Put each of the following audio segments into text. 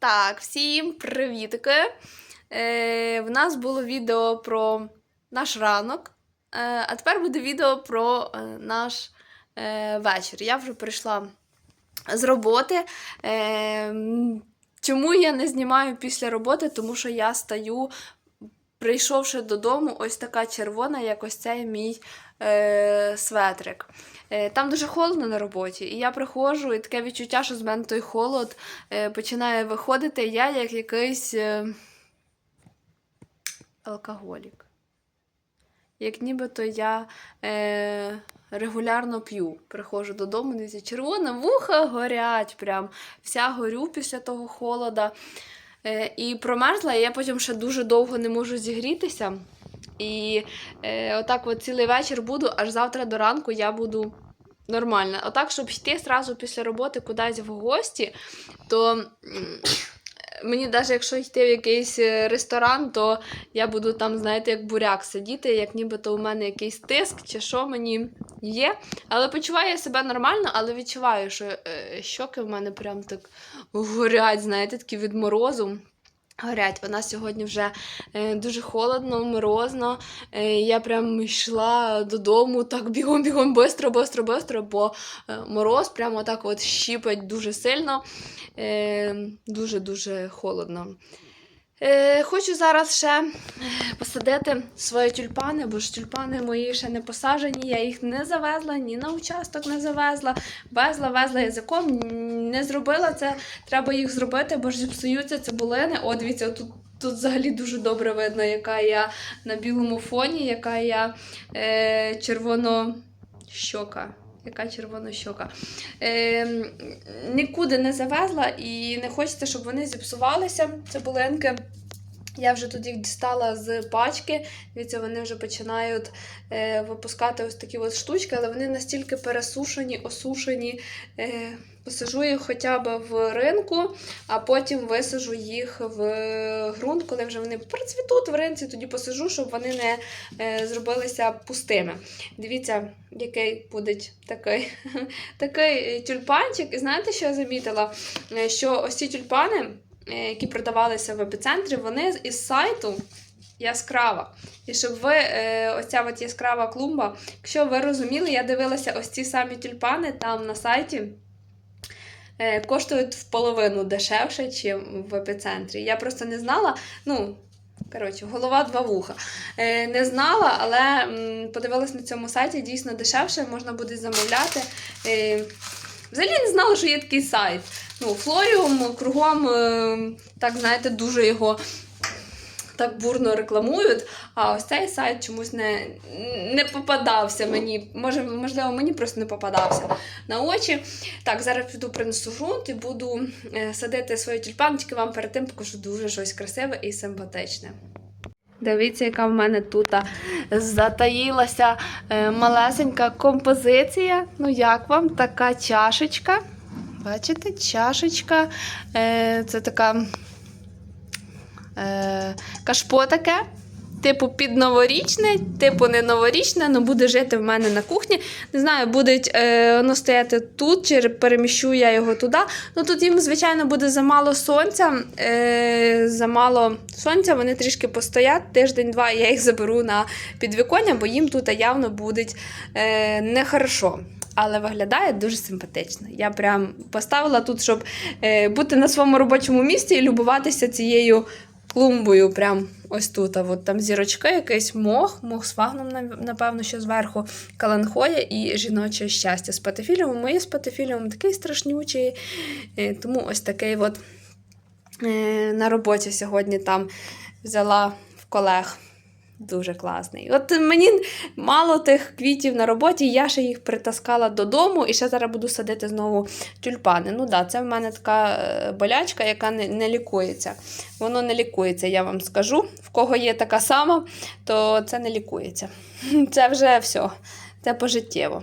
Так, всім привітки. Е, в нас було відео про наш ранок, е, а тепер буде відео про е, наш е, вечір. Я вже прийшла з роботи. Е, чому я не знімаю після роботи? Тому що я стаю, прийшовши додому, ось така червона, як ось цей мій е, светрик. Е, Там дуже холодно на роботі, і я приходжу, і таке відчуття, що з мене той холод е, починає виходити. Я як якийсь е, алкоголік. Як нібито я регулярно п'ю. Приходжу додому, дивіться, червона вуха горять. Прям вся горю після того холода. Е, і промерзла, і я потім ще дуже довго не можу зігрітися. І е, отак от цілий вечір буду, аж завтра до ранку я буду нормальна. Отак, щоб йти зразу після роботи кудись в гості, то мені навіть якщо йти в якийсь е, ресторан, то я буду там, знаєте, як буряк сидіти, як нібито у мене якийсь тиск чи що мені є. Але почуваю я себе нормально, але відчуваю, що е, щоки в мене прям так горять, знаєте, такі від морозу. Горять, вона сьогодні вже е, дуже холодно, морозно. Е, я прям йшла додому так бігом, бігом, бистро, бистро, бистро, бо е, мороз прямо так от щіпить дуже сильно, дуже-дуже холодно. Е, хочу зараз ще е, посадити свої тюльпани, бо ж тюльпани мої ще не посаджені, я їх не завезла, ні на участок не завезла, везла, везла язиком, не зробила це. Треба їх зробити, бо ж зіпсуються цибулини. О, дивіться, тут. Тут взагалі дуже добре видно, яка я на білому фоні, яка я е, червонощока. Яка червонощока. Е, нікуди не завезла і не хочеться, щоб вони зіпсувалися, цибулинки. Я вже тут їх дістала з пачки. Дивіться, вони вже починають е, випускати ось такі от штучки, але вони настільки пересушені, осушені. Е, посажу їх хоча б в ринку, а потім висажу їх в ґрунт, коли вже вони процвітуть в ринці, тоді посажу, щоб вони не е, зробилися пустими. Дивіться, який буде такий, такий тюльпанчик. І знаєте, що я замітила? Е, Що ось ці тюльпани, е, які продавалися в епіцентрі, вони із сайту яскрава. І щоб ви, оця от яскрава клумба, якщо ви розуміли, я дивилася ось ці самі тюльпани там на сайті. Е, Коштують в половину дешевше, ніж в епіцентрі. Я просто не знала, ну, коротше, голова два вуха. Е, не знала, але подивилась на цьому сайті, дійсно дешевше, можна буде замовляти. Е, взагалі не знала, що є такий сайт. Ну, Флоріум кругом, е, так знаєте, дуже його так бурно рекламують, а ось цей сайт чомусь не, не попадався мені. Може, можливо, мені просто не попадався на очі. Так, зараз піду принесу ґрунт і буду е, садити свої тюльпани, тільки вам перед тим покажу дуже щось красиве і симпатичне. Дивіться, яка в мене тут затаїлася е, малесенька композиція. Ну, як вам така чашечка? Бачите, чашечка. Е, це така е, кашпо таке. Типу під новорічне, типу не новорічне, але буде жити в мене на кухні. Не знаю, буде е, воно стояти тут, чи переміщу я його туди. Ну тут їм, звичайно, буде замало сонця. Е, замало сонця, вони трішки постоять, тиждень-два я їх заберу на підвіконня, бо їм тут явно буде е, нехорошо. Але виглядає дуже симпатично. Я прям поставила тут, щоб е, бути на своєму робочому місці і любуватися цією клумбою. Прям ось тут. А от там зірочки, якийсь мох, мох з фагном, напевно, що зверху, каланхоя і жіноче щастя. З патефіліумом. Моє з патефіліумом такий страшнючий. Е, тому ось такий от е, на роботі сьогодні там взяла в колег. Дуже класний. От мені мало тих квітів на роботі, я ще їх притаскала додому і ще зараз буду садити знову тюльпани. Ну да, це в мене така е, болячка, яка не, не лікується. Воно не лікується, я вам скажу. В кого є така сама, то це не лікується. Це вже все. Це пожиттєво.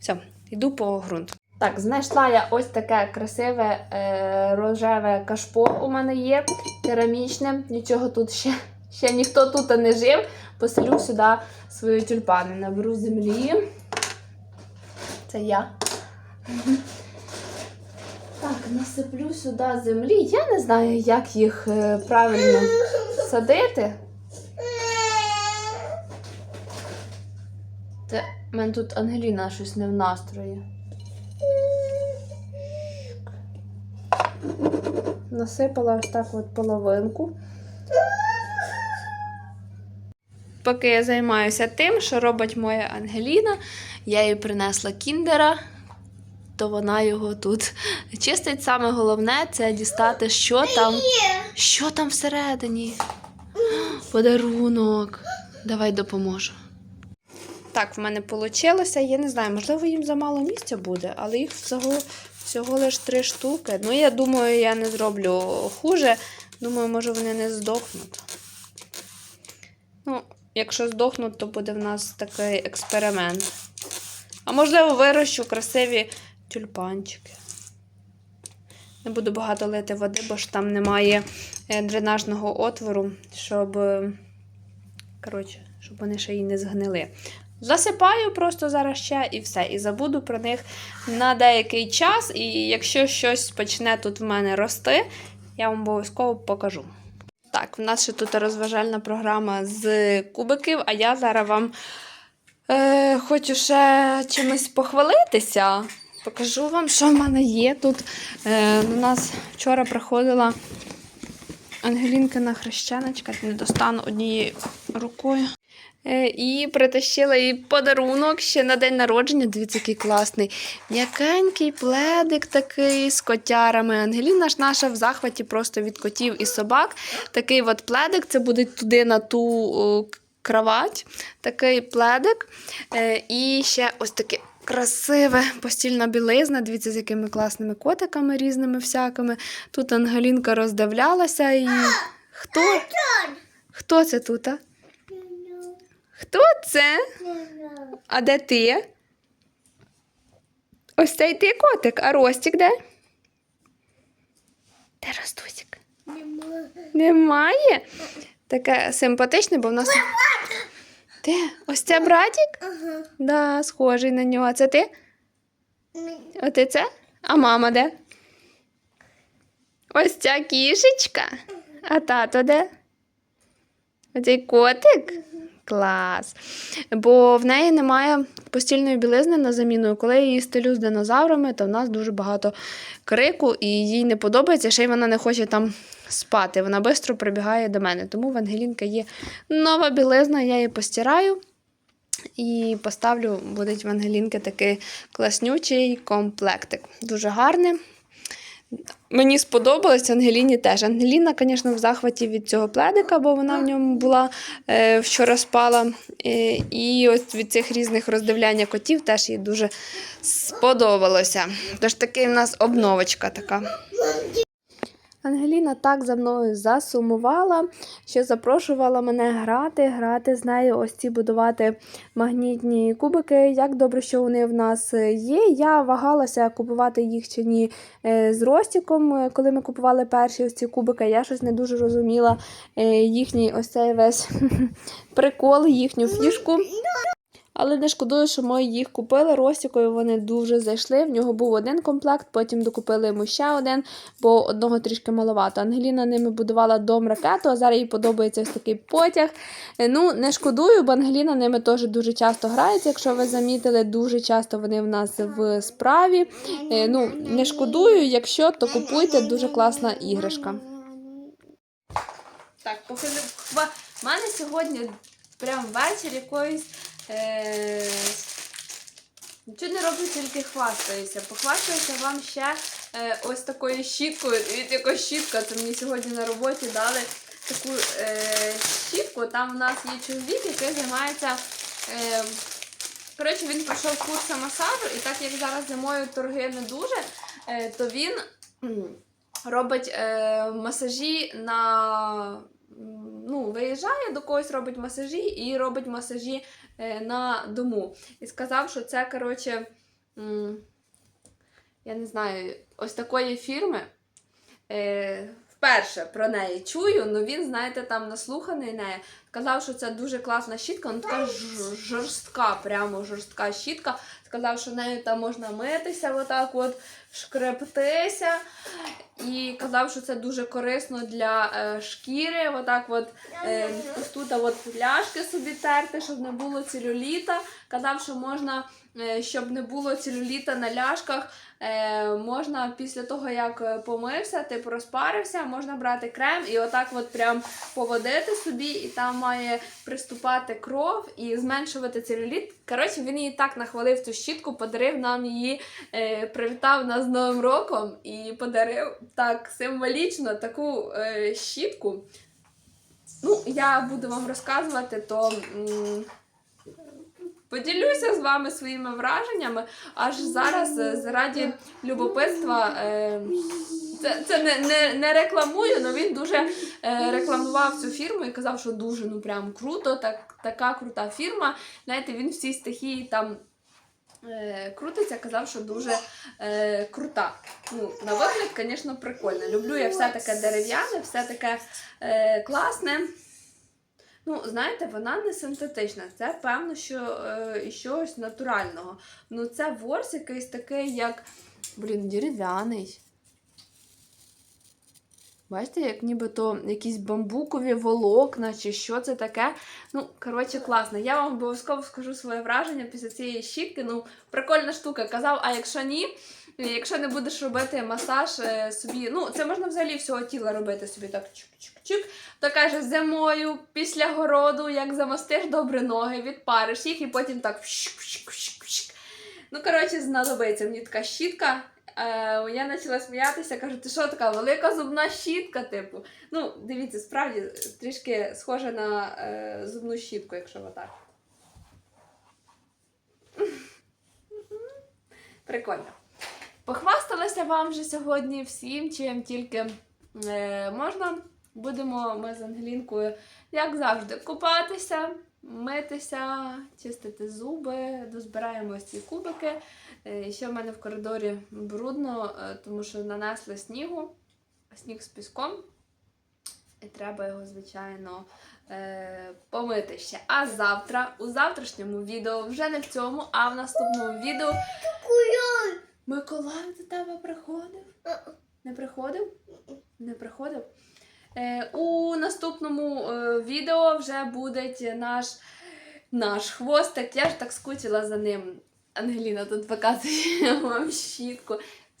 Все, йду по ґрунту. Так, знайшла я ось таке красиве е, рожеве кашпо у мене є, керамічне. Нічого тут ще, ще ніхто тут не жив. Поселю сюди свої тюльпани. Наберу землі. Це я. Так, насиплю сюди землі. Я не знаю, як їх е, правильно садити. Це в мене тут Ангеліна щось не в настрої. Насипала ось так от половинку. Поки я займаюся тим, що робить моя Ангеліна, я їй принесла кіндера, то вона його тут чистить. Саме головне це дістати, що там, що там всередині. Подарунок. Давай допоможу. Так, в мене вийшло. Я не знаю, можливо, їм замало місця буде, але їх всього, всього лиш три штуки. Ну, я думаю, я не зроблю хуже. Думаю, може вони не здохнуть. Якщо здохнуть, то буде в нас такий експеримент. А можливо, вирощу красиві тюльпанчики. Не буду багато лити води, бо ж там немає е, дренажного отвору, щоб, коротше, щоб вони ще й не згнили. Засипаю просто зараз ще і все. І забуду про них на деякий час. І якщо щось почне тут в мене рости, я вам обов'язково покажу. Так, в нас ще тут розважальна програма з кубиків, а я зараз вам е, хочу ще чимось похвалитися. Покажу вам, що в мене є тут. Е, До нас вчора приходила Ангелінкина хрещеночка, не достану однією рукою. Е, І притащила їй подарунок ще на день народження. Дивіться, який класний. М'якенький пледик такий з котярами. Ангеліна ж наша в захваті просто від котів і собак. Такий от пледик, це буде туди на ту кровать. Такий пледик. Е, І ще ось таке. Красиве постільна білизна, дивіться, з якими класними котиками різними всякими. Тут Ангелінка роздивлялася і. Хто? Хто це тут? а? Хто це? А де ти? Ось цей ти котик, а Ростік де? Де Ростусік? Немає? Таке симпатичне, бо в нас. Де? Ось це братик? Ага. Да, схожий на нього. А Це ти? А ти це? А мама де? Ось ця кішечка. А тато де? Оцей котик? Клас. Бо в неї немає постільної білизни на заміну. Коли я її стелю з динозаврами, то в нас дуже багато крику, і їй не подобається, ще й вона не хоче там спати. Вона швидко прибігає до мене. Тому в Ангелінка є нова білизна, я її постираю. І поставлю, буде в Ангелінки такий класнючий комплектик. Дуже гарний. Мені сподобалось, Ангеліні теж. Ангеліна, звісно, в захваті від цього пледика, бо вона в ньому була е, вчора спала. Е, і от від цих різних роздивляння котів теж їй дуже сподобалося. Тож такий в нас обновочка така. Ангеліна так за мною засумувала, що запрошувала мене грати, грати з нею, ось ці будувати магнітні кубики. Як добре, що вони в нас є. Я вагалася купувати їх чи ні е, з Ростіком, е, коли ми купували перші ось ці кубики. Я щось не дуже розуміла е, їхній ось цей весь прикол, їхню фішку. Але не шкодую, що ми їх купили Ростікою. Вони дуже зайшли. В нього був один комплект, потім докупили йому ще один, бо одного трішки маловато. Ангеліна ними будувала дом ракету, а зараз їй подобається ось такий потяг. Е, Ну, не шкодую, бо Ангеліна ними теж дуже часто грається. Якщо ви замітили, дуже часто вони в нас в справі. Е, Ну, не шкодую, якщо то купуйте дуже класна іграшка. Так, поки в мене сьогодні прям вечір якоїсь. Е... Нічого не роблю, тільки хвастаюся. Похвастаюся вам ще е, ось такою щіткою. Від якої щітка, це мені сьогодні на роботі дали таку е, щітку. Там в нас є чоловік, який займається. Е, коротше, він пройшов курси масажу, і так як зараз зимою торги не дуже, е, то він робить е, масажі на. Ну, виїжджає до когось, робить масажі і робить масажі е, на дому. І сказав, що це, коротше, я не знаю, ось такої фірми. Е, вперше про неї чую, ну він, знаєте, там наслуханий нею. Сказав, що це дуже класна щітка, вона така жорстка, прямо жорстка щітка. Сказав, що нею там можна митися, отак от шкрептися. І казав, що це дуже корисно для е, шкіри. Отак от е, ось тут от пляшки собі терти, щоб не було целюліта. Казав, що можна, щоб не було целюліта на ляшках, е, можна після того, як е, помився, типу розпарився, можна брати крем і отак от прям поводити собі, і там має приступати кров і зменшувати целюліт. Коротше, він її так нахвалив цю щітку, подарив нам її, е, привітав нас з Новим роком і подарив так символічно таку е, щітку. Ну, я буду вам розказувати, то поділюся з вами своїми враженнями. Аж зараз е, заради любопитства. Е, це, це не, не, не рекламую, але він дуже е, рекламував цю фірму і казав, що дуже ну прям круто, так, така крута фірма. Знаєте, він в цій стихії там крутиться, казав, що дуже е, крута. Ну, на вигляд, звісно, прикольно. Люблю я все таке дерев'яне, все таке е, класне. Ну, знаєте, вона не синтетична, це певно, що е, щось натурального. Ну, це ворс якийсь такий, як. Блін, дерев'яний. Бачите, як нібито якісь бамбукові волокна чи що це таке. Ну, коротше, класно. Я вам обов'язково скажу своє враження після цієї щітки. Ну, прикольна штука. Казав, а якщо ні, якщо не будеш робити масаж е, собі, ну, це можна взагалі всього тіла робити собі так чик-чик-чик. То каже, зимою після городу, як замостиш добре ноги, відпариш їх і потім так. Ну, коротше, знадобиться мені така щітка. Е, я почала сміятися, кажу, ти що така велика зубна щітка, типу. Ну, дивіться, справді трішки схожа на е, зубну щітку, якщо отак. Прикольно. Похвасталася вам вже сьогодні всім, чим тільки е, можна. Будемо ми з Ангелінкою, як завжди, купатися, митися, чистити зуби, дозбираємо ось ці кубики. Е, Ще в мене в коридорі брудно, е, тому що нанесли снігу, сніг з піском. І треба його, звичайно, е, помити ще. А завтра, у завтрашньому відео, вже не в цьому, а в наступному відео. Миколай до тебе приходив? Не приходив? Не приходив? У наступному відео вже буде наш, наш хвостик. Я ж так скучила за ним. Ангеліна тут показує вам щітку.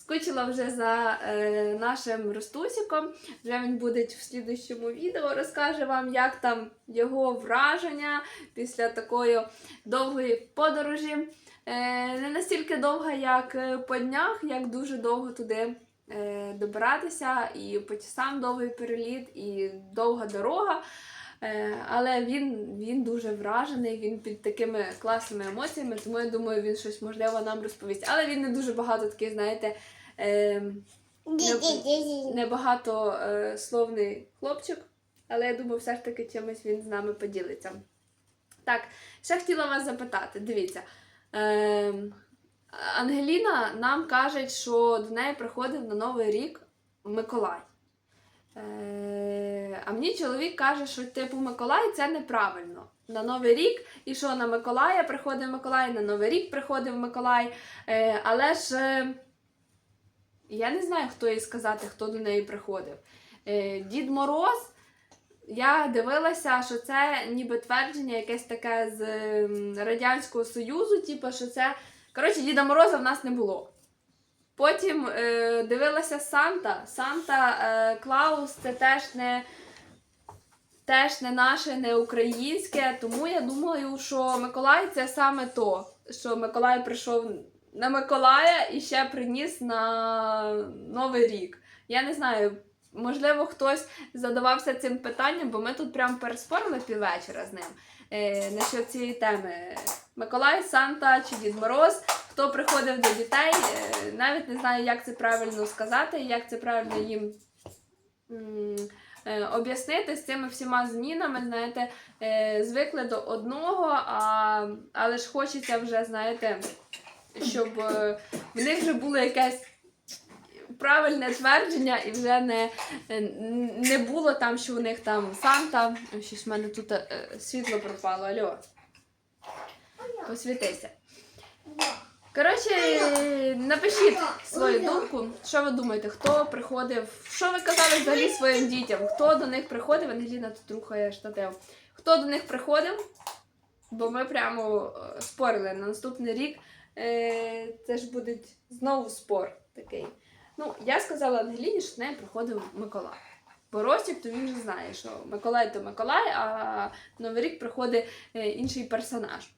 Скучила вже за е, нашим Ростусіком. Вже він буде в слідущому відео. Розкаже вам, як там його враження після такої довгої подорожі. Е, не настільки довга, як е, по днях, як дуже довго туди е, добиратися, і по часам довгий переліт, і довга дорога. Е, але він, він дуже вражений, він під такими класними емоціями, тому я думаю, він щось можливо нам розповість. Але він не дуже багато такий, знаєте, е, небагато е, словний хлопчик. Але я думаю, все ж таки чимось він з нами поділиться. Так, ще хотіла вас запитати, дивіться. Е, Ангеліна нам каже, що до неї приходив на Новий рік Миколай. Е, а мені чоловік каже, що типу Миколай це неправильно. На Новий рік, і що на Миколая приходив Миколай, на Новий рік приходив Миколай. Е, але ж е, я не знаю, хто їй сказати, хто до неї приходив. Дід Мороз. Я дивилася, що це ніби твердження якесь таке з Радянського Союзу, типу, що це. Коротше, Діда Мороза в нас не було. Потім е, дивилася Санта. Санта е, Клаус це теж не, теж не наше, не українське. Тому я думаю, що Миколай це саме то, що Миколай прийшов на Миколая і ще приніс на Новий рік. Я не знаю. Можливо, хтось задавався цим питанням, бо ми тут прям переспорили піввечора з ним е, насчет цієї теми. Миколай, Санта чи Дід Мороз, хто приходив до дітей, е, навіть не знаю, як це правильно сказати, як це правильно їм е, об'яснити з цими всіма змінами. Знаєте, е, звикли до одного, а, але ж хочеться вже, знаєте, щоб в них вже було якесь правильне твердження, і вже не, не було там, що у них там Санта. Щось в мене тут світло пропало. Алло. Посвітися. Коротше, напишіть свою думку, що ви думаєте, хто приходив, що ви казали взагалі своїм дітям, хто до них приходив, Ангеліна тут рухає штатив. Хто до них приходив? Бо ми прямо е, спорили на наступний рік. Е, це ж буде знову спор такий. Ну, я сказала Ангеліні, що до неї приходив Миколай. Бо Ростік, то він вже знає, що Миколай то Миколай, а Новий рік приходить е, інший персонаж.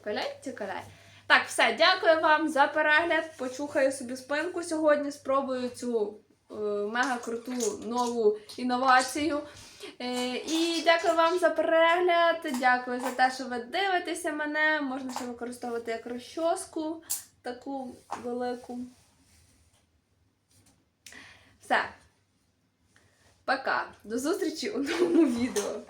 Циколяй, циколяй. Так, все, дякую вам за перегляд. Почухаю собі спинку сьогодні. Спробую цю е, мега круту нову інновацію. Е, і дякую вам за перегляд. Дякую за те, що ви дивитеся мене. Можна ще використовувати як розчоску таку велику. Все. Пока. До зустрічі у новому відео.